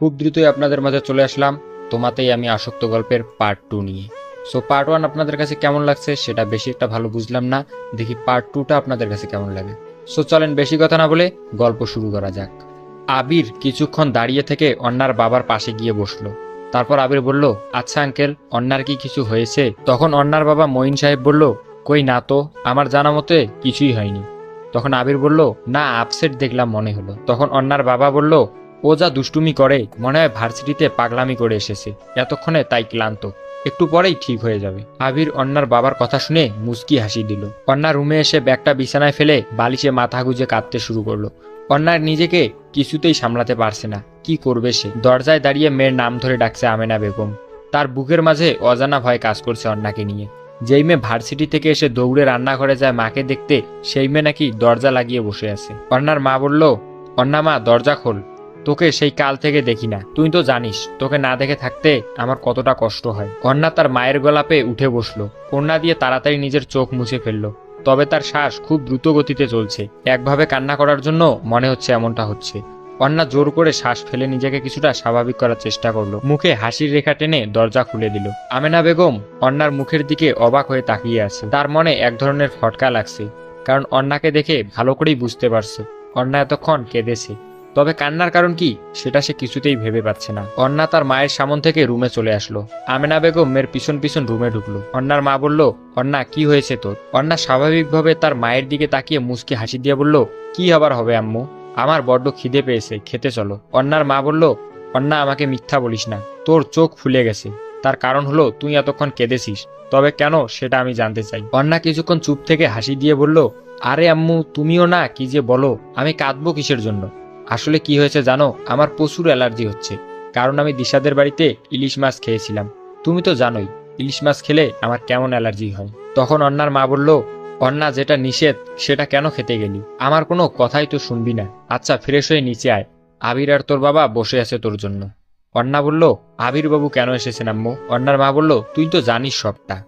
খুব দ্রুতই আপনাদের মাঝে চলে আসলাম। তোমাতেই আমি আসক্ত গল্পের পার্ট টু নিয়ে। সো পার্ট ওয়ান আপনাদের কাছে কেমন লাগছে সেটা বেশি একটা ভালো বুঝলাম না। দেখি পার্ট টুটা আপনাদের কাছে কেমন লাগে। সো চলেন বেশি কথা না বলে গল্প শুরু করা যাক। আবির কিছুক্ষণ দাঁড়িয়ে থেকে অন্যার বাবার পাশে গিয়ে বসল। তারপর আবির বলল আচ্ছা আঙ্কেল অন্যার কি কিছু হয়েছে? তখন অন্যার বাবা মঈন সাহেব বলল, কই না তো, আমার জানা মতে কিছুই হয়নি। তখন আবির বলল, না আপসেট দেখলাম মনে হলো। তখন অন্যার বাবা বলল ও যা দুষ্টুমি করে, মনে হয় ভার্সিটিতে পাগলামি করে এসেছে। এতক্ষণে তাই ক্লান্ত। একটু পরেই ঠিক হয়ে যাবে। আবির অন্যার বাবার কথা শুনে মুচকি হাসি দিল। অন্যার রুমে এসে ব্যাগটা বিছানায় ফেলে বালিশে মাথা গুজে কাঁদতে শুরু করল। অন্যার নিজেকে কিছুতেই সামলাতে পারছে না। কি করবে সে? দরজায় দাঁড়িয়ে মেয়ের নাম ধরে ডাকছে আমেনা বেগম। তার বুকের মাঝে অজানা ভয় কাজ করছে অন্যাকে নিয়ে। যেই মেয়ে ভার্সিটি থেকে এসে দৌড়ে রান্নাঘরে যায় মাকে দেখতে, সেই মেয়ে নাকি দরজা লাগিয়ে বসে আছে। অন্যার মা বলল অন্না মা, দরজা খোল। তোকে সেই কাল থেকে দেখি না। তুই তো জানিস, তোকে না দেখে থাকতে আমার কতটা কষ্ট হয়। অন্না তার মায়ের গলাপে উঠে বসল। কন্যা দিয়ে তাড়াতাড়ি নিজের চোখ মুছে ফেলল। তবে তার শ্বাস খুব দ্রুত গতিতে চলছে। একভাবে কান্না করার জন্য মনে হচ্ছে এমনটা হচ্ছে। অন্না জোর করে শ্বাস ফেলে নিজেকে কিছুটা স্বাভাবিক করার চেষ্টা করল। মুখে হাসির রেখা টেনে দরজা খুলে দিল। আমেনা বেগম অন্নার মুখের দিকে অবাক হয়ে তাকিয়ে আছে। তার মনে এক ধরনের ফটকা লাগছে, কারণ অন্নাকে দেখে ভালো করেই বুঝতে পারছে। অন্না এতক্ষণ কেঁদেছে। তবে কান্নার কারণ কি, সেটা সে কিছুতেই ভেবে পাচ্ছে না। অন্না তার মায়ের সামন থেকে রুমে চলে আসলো। আমেনা বেগম মেয়ের পিছন পিছন রুমে ঢুকলো। অন্নার মা বলল, অন্না, কি হয়েছে তোর? অন্না স্বাভাবিকভাবে তার মায়ের দিকে তাকিয়ে মুসকে হাসি দিয়ে বলল, কি আবার হবে আম্মু? আমার বড্ড খিদে পেয়েছে, খেতে চলো। অন্নার মা বলল, অন্না, আমাকে মিথ্যা বলিস না। তোর চোখ ফুলে গেছে। তার কারণ হলো, তুই এতক্ষণ কেঁদেছিস। তবে কেন, সেটা আমি জানতে চাই। অন্না কিছুক্ষণ চুপ থেকে হাসি দিয়ে বলল, আরে আম্মু, তুমিও না, কি যে বলো? আমি কাঁদবো কিসের জন্য? আসলে কি হয়েছে জানো? আমার প্রচুর অ্যালার্জি হচ্ছে। কারণ আমি দিশাদের বাড়িতে ইলিশ মাছ খেয়েছিলাম। তুমি তো জানোই, ইলিশ মাছ খেলে আমার কেমন অ্যালার্জি হয়। তখন অন্যার মা বলল, অন্না, যেটা নিষেধ, সেটা কেন খেতে গেলি? আমার কোনো কথাই তো শুনবি না। আচ্ছা ফ্রেশ হয়ে নিচে আয়। আবির আর তোর বাবা বসে আছে তোর জন্য। অন্না বলল আবির বাবু কেন এসেছেন আম্মু? অন্নার মা বলল, তুই তো জানিস সবটা।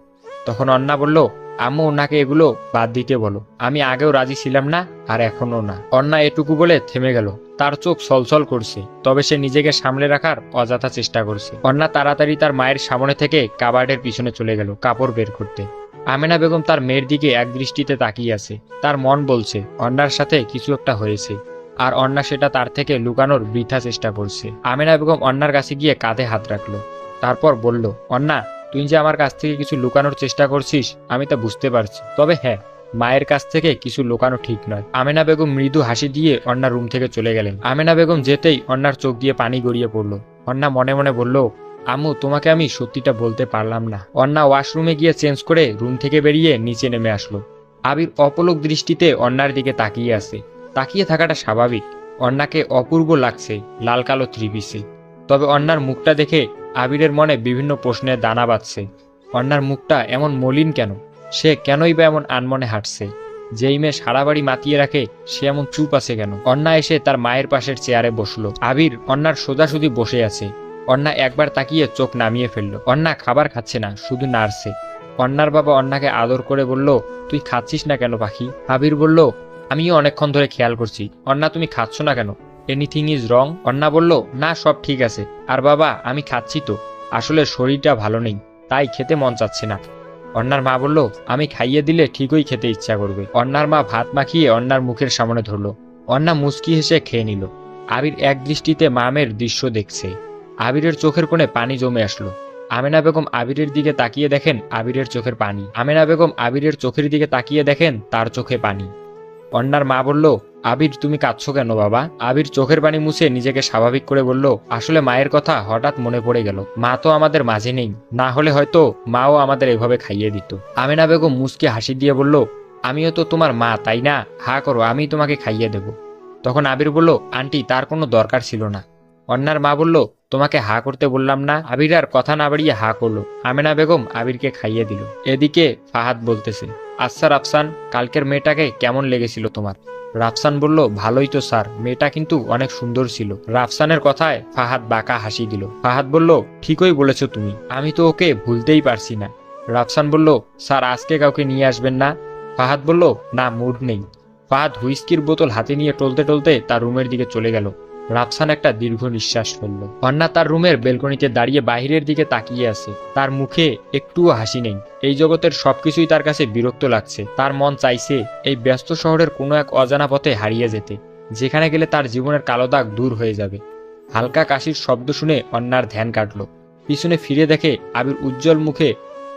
তখন অন্না বলল আম্মু ওনাকে এগুলো বাদ দিতে বলো। আমি আগেও রাজি ছিলাম না, আর এখনও না। অন্না এটুকু বলে থেমে গেল। তার চোখ ছলছল করছে, তবে সে নিজেকে সামলে রাখার অযথা চেষ্টা করছে। অন্না তাড়াতাড়ি তার মায়ের সামনে থেকে কাবার্ডের পিছনে চলে গেল কাপড় বের করতে। আমেনা বেগম তার মেয়ের দিকে এক দৃষ্টিতে তাকিয়ে আছে। তার মন বলছে অন্যার সাথে কিছু একটা হয়েছে। আর অন্না সেটা তার থেকে লুকানোর বৃথা চেষ্টা করছে। আমেনা বেগম অন্যার কাছে গিয়ে কাঁধে হাত রাখল। তারপর বলল, অন্না তুই যে আমার কাছ থেকে কিছু লুকানোর চেষ্টা করছিস, আমি তা বুঝতে পারছি। তবে হ্যাঁ মায়ের কাছ থেকে কিছু লুকানো ঠিক নয়। আমেনা বেগম মৃদু হাসি দিয়ে অন্যার রুম থেকে চলে গেলেন। আমেনা বেগম যেতেই অন্যার চোখ দিয়ে পানি গড়িয়ে পড়ল। অন্না মনে মনে বলল, আম্মু, তোমাকে আমি সত্যিটা বলতে পারলাম না। অন্না ওয়াশরুমে গিয়ে চেঞ্জ করে রুম থেকে বেরিয়ে নিচে নেমে আসলো। আবির অপলক দৃষ্টিতে অন্যার দিকে তাকিয়ে আছে। তাকিয়ে থাকাটা স্বাভাবিক। অন্নাকে অপূর্ব লাগছে লাল কালো ত্রিপিসে তবে অন্যার মুখটা দেখে আবিরের মনে বিভিন্ন প্রশ্নের দানা বাঁধছে। অন্যার মুখটা এমন মলিন কেন? সে কেনই বা এমন আনমনে হাঁটছে? যেই মেয়ে সারা বাড়ি মাতিয়ে রাখে, সে এমন চুপ আছে কেন? অন্না এসে তার মায়ের পাশের চেয়ারে বসল। আবির অন্যার সোজাসুজি বসে আছে। অন্না একবার তাকিয়ে চোখ নামিয়ে ফেলল। অন্না খাবার খাচ্ছে না, শুধু নাড়ছে। অন্যার বাবা অন্নাকে আদর করে বলল, তুই খাচ্ছিস না কেন পাখি? আবির বলল, আমিও অনেকক্ষণ ধরে খেয়াল করছি। অন্না তুমি খাচ্ছ না কেন? এনিথিং ইজ রং অন্না বলল, না, সব ঠিক আছে। আর বাবা, আমি খাচ্ছি তো। আসলে শরীরটা ভালো নেই, তাই খেতে মন চাচ্ছে না। অন্নার মা বলল, আমি খাইয়ে দিলে ঠিকই খেতে ইচ্ছা করবে। অন্নার মা ভাত মাখিয়ে অন্নার মুখের সামনে ধরলো। অন্না মুচকি হেসে খেয়ে নিল। আবির এক দৃষ্টিতে মামের দৃশ্য দেখছে। আবিরের চোখের কোণে পানি জমে আসলো। আমেনা বেগম আবিরের দিকে তাকিয়ে দেখেন আবিরের চোখের পানি। আমেনা বেগম আবিরের চোখের দিকে তাকিয়ে দেখেন তার চোখে পানি। অন্যার মা বলল, আবির, তুমি কাঁদছো কেন বাবা? আবির চোখের পানি মুছে নিজেকে স্বাভাবিক করে বলল, আসলে মায়ের কথা হঠাৎ মনে পড়ে গেল। মা তো আমাদের মাঝে নেই। না হলে হয়তো মাও আমাদের এভাবে খাইয়ে দিত। আমেনা বেগম মুসকে হাসি দিয়ে বলল, আমিও তো তোমার মা, তাই না? হা, করো, আমি তোমাকে খাইয়ে দেব। তখন আবির বলল, আন্টি, তার কোনো দরকার ছিল না। অন্যার মা বলল, তোমাকে হা করতে বললাম না। আবির আর কথা না বাড়িয়ে হা করল। আমেনা বেগম আবিরকে খাইয়ে দিল। এদিকে ফাহাদ বলতেছে আচ্ছা রাফসান, কালকের মেয়েটাকে কেমন লেগেছিল তোমার? রাফসান বলল, ভালোই তো স্যার, মেয়েটা কিন্তু অনেক সুন্দর ছিল। রাফসানের কথায় ফাহাদ বাঁকা হাসি দিল। ফাহাদ বলল, ঠিকই বলেছ তুমি, আমি তো ওকে ভুলতেই পারছি না। রাফসান বলল, স্যার, আজকে কাউকে নিয়ে আসবেন না? ফাহাদ বলল, না, মুড নেই। ফাহাদ হুইস্কির বোতল হাতে নিয়ে টলতে টলতে তার রুমের দিকে চলে গেল। রাফসান একটা দীর্ঘ নিঃশ্বাস ফেলল। অন্না তার রুমের বেলকনিতে দাঁড়িয়ে বাইরের দিকে তাকিয়ে আছে। তার মুখে একটুও হাসি নেই। এই জগতের সবকিছুই তার কাছে বিরক্ত লাগছে। তার মন চাইছে এই ব্যস্ত শহরের কোনো এক অজানা পথে হারিয়ে যেতে, যেখানে গেলে তার জীবনের কালো দাগ দূর হয়ে যাবে। হালকা কাশির শব্দ শুনে অন্যার ধ্যান কাটল। পিছনে ফিরে দেখে আবির উজ্জ্বল মুখে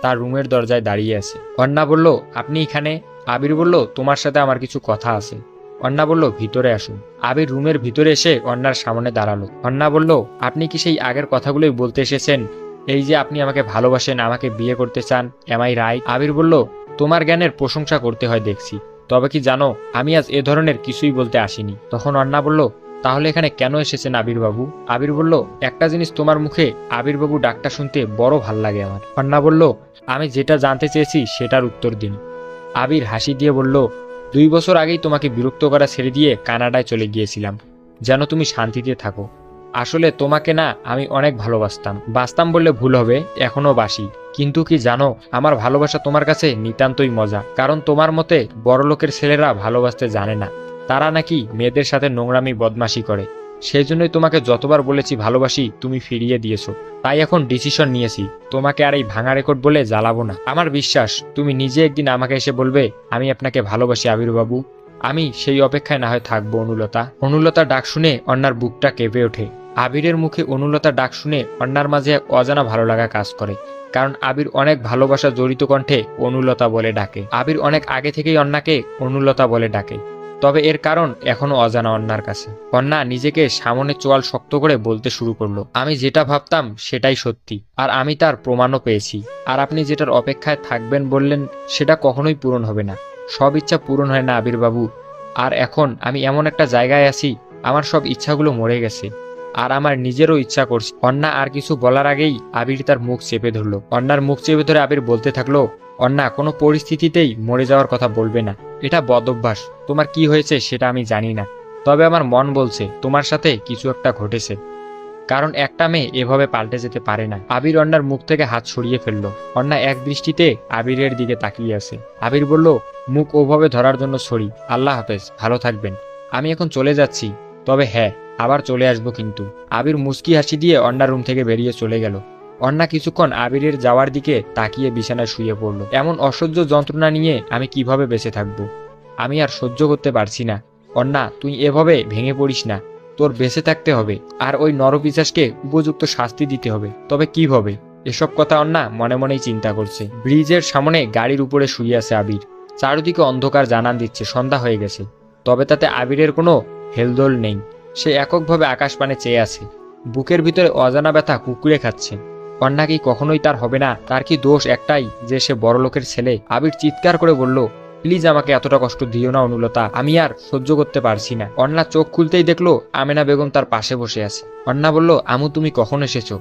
তার রুমের দরজায় দাঁড়িয়ে আছে। অন্না বলল, আপনি এখানে? আবির বলল, তোমার সাথে আমার কিছু কথা আছে। অন্না বলল, ভিতরে আসুন। আবির রুমের ভিতরে এসে অন্যার সামনে দাঁড়াল। অন্না বলল, আপনি কি সেই আগের কথাগুলোই বলতে এসেছেন? এই যে আপনি আমাকে ভালোবাসেন, আমাকে বিয়ে করতে চান এমআই রাই আবির বলল, তোমার জ্ঞানের প্রশংসা করতে হয় দেখছি। তবে কি জানো, আমি আজ এ ধরনের কিছুই বলতে আসিনি। তখন অন্না বলল, তাহলে এখানে কেন এসেছেন আবির বাবু? আবির বলল, একটা জিনিস তোমার মুখে আবির বাবু ডাকটা শুনতে বড় ভালো লাগে আমার। অন্না বলল, আমি যেটা জানতে চেয়েছি সেটার উত্তর দিন। আবির হাসি দিয়ে বলল দুই বছর আগেই তোমাকে বিরক্ত করা ছেড়ে দিয়ে কানাডায় চলে গিয়েছিলাম। যেন তুমি শান্তিতে থাকো। আসলে তোমাকে না আমি অনেক ভালোবাসতাম। বাসতাম বললে ভুল হবে এখনও বাসি। কিন্তু কি জানো, আমার ভালোবাসা তোমার কাছে নিতান্তই মজা। কারণ তোমার মতে বড়লোকের ছেলেরা ভালোবাসতে জানে না। তারা নাকি মেয়েদের সাথে নোংরামি, বদমাশি করে। সেই জন্যই তোমাকে যতবার বলেছি ভালোবাসি, তুমি ফিরিয়ে দিয়েছ। তাই এখন ডিসিশন নিয়েছি। তোমাকে আর এই ভাঙা রেকর্ড বলে জ্বালাবো না। আমার বিশ্বাস, তুমি নিজে একদিন আমাকে এসে বলবে, আমি আপনাকে ভালোবাসি আবির্বাবু। আমি সেই অপেক্ষায় না হয় থাকব, অনুলতা। অনুলতা ডাক শুনে অন্যার বুকটা কেঁপে ওঠে। আবিরের মুখে অনুলতা ডাক শুনে অন্যার মাঝে এক অজানা ভালো লাগা কাজ করে। কারণ আবির অনেক ভালোবাসা জড়িত কণ্ঠে অনুলতা বলে ডাকে। আবির অনেক আগে থেকেই অন্যাকে অনুলতা বলে ডাকে। তবে এর কারণ এখনও অজানা অন্যার কাছে। অন্যা নিজেকে সামনে চোয়াল শক্ত করে বলতে শুরু করল, আমি যেটা ভাবতাম সেটাই সত্যি, আর আমি তার প্রমাণও পেয়েছি। আর আপনি যেটার অপেক্ষায় থাকবেন বললেন সেটা কখনোই পূরণ হবে না। সব ইচ্ছা পূরণ হয় না আবির বাবু আর এখন আমি এমন একটা জায়গায় আছি, আমার সব ইচ্ছাগুলো মরে গেছে, আর আমার নিজেরও ইচ্ছা করছে। অন্যা আর কিছু বলার আগেই আবির তার মুখ চেপে ধরলো। অন্যার মুখ চেপে ধরে আবির বলতে থাকল অন্যা কোনো পরিস্থিতিতেই মরে যাওয়ার কথা বলবে না। এটা বদ অভ্যাস তোমার কি হয়েছে সেটা আমি জানি না। তবে আমার মন বলছে, তোমার সাথে কিছু একটা ঘটেছে। কারণ একটা মেয়ে এভাবে পাল্টে যেতে পারে না। আবির অন্যার মুখ থেকে হাত সরিয়ে ফেলল। অন্যা এক দৃষ্টিতে আবিরের দিকে তাকিয়ে আছে। আবির বলল, মুখ ওভাবে ধরার জন্য সরি। আল্লাহ হাফেজ, ভালো থাকবেন। আমি এখন চলে যাচ্ছি। তবে হ্যাঁ আবার চলে আসব কিন্তু। আবির মুস্কি হাসি দিয়ে অন্যার রুম থেকে বেরিয়ে চলে গেল। অন্যা কিছুক্ষণ আবিরের যাওয়ার দিকে তাকিয়ে বিছানায় শুয়ে পড়ল। এমন অসহ্য যন্ত্রণা নিয়ে আমি কীভাবে বেঁচে থাকব? আমি আর সহ্য করতে পারছি না। অন্না, তুই এভাবে ভেঙে পড়িস না। তোর বেঁচে থাকতে হবে। আর ওই নরপিচাসকে উপযুক্ত শাস্তি দিতে হবে। তবে কীভাবে এসব কথা অন্যা মনে মনেই চিন্তা করছে। ব্রিজের সামনে গাড়ির উপরে শুয়ে আছে আবির। চারিদিকে অন্ধকার জানান দিচ্ছে, সন্ধ্যা হয়ে গেছে। তবে তাতে আবিরের কোনো হেলদোল নেই। সে এককভাবে আকাশ পানে চেয়ে আছে। বুকের ভিতরে অজানা ব্যথা কুকুরে খাচ্ছে। কন্যা কি কখনোই তার হবে না? তার কি দোষ একটাই? যে সে বড় লোকের ছেলে। আবির চিৎকার করে বলল, প্লিজ আমাকে এতটা কষ্ট দিও না অনুলতা। আমি আর সহ্য করতে পারছি না। অন্না চোখ খুলতেই দেখল, আমেনা বেগম তার পাশে বসে আছে। অন্না বলল, আমু, তুমি কখন এসেছ?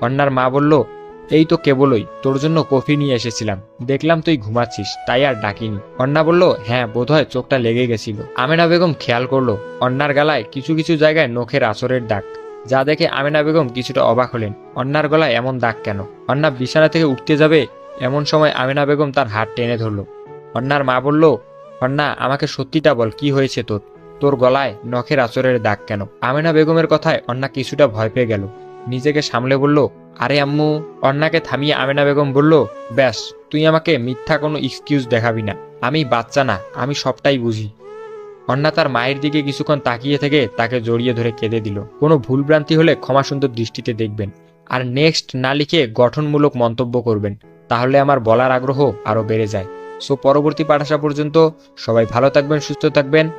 অন্নার মা বলল, এই তো কেবলই। তোর জন্য কফি নিয়ে এসেছিলাম। দেখলাম তুই ঘুমাচ্ছিস, তাই আর ডাকিনি। অন্না বলল হ্যাঁ বোধহয় চোখটা লেগে গেছিল। আমেনা বেগম খেয়াল করল অন্নার গালায় কিছু কিছু জায়গায় নখের আচরের দাগ। যা দেখে আমেনা বেগম কিছুটা অবাক হলেন। অন্যার গলায় এমন দাগ কেন? অন্না বিছানা থেকে উঠতে যাবে, এমন সময় আমেনা বেগম তার হাত টেনে ধরল। অন্যার মা বলল, অন্না, আমাকে সত্যিটা বল, কি হয়েছে তোর? তোর গলায় নখের আচরের দাগ কেন? আমেনা বেগমের কথায় অন্না কিছুটা ভয় পেয়ে গেল। নিজেকে সামলে বলল, আরে আম্মু। অন্নাকে থামিয়ে আমেনা বেগম বলল, ব্যাস, তুই আমাকে মিথ্যা কোনো এক্সকিউজ দেখাবি না। আমি বাচ্চা না, আমি সবটাই বুঝি। অন্না তার মায়ের দিকে কিছুক্ষণ তাকিয়ে থেকে তাকে জড়িয়ে ধরে কেঁদে দিল। কোনো ভুলভ্রান্তি হলে ক্ষমা সুন্দর দৃষ্টিতে দেখবেন। আর নেক্সট না লিখে গঠনমূলক মন্তব্য করবেন। তাহলে আমার বলার আগ্রহ আরও বেড়ে যায়। সো পরবর্তী পাঠ আসা পর্যন্ত সবাই ভালো থাকবেন, সুস্থ থাকবেন।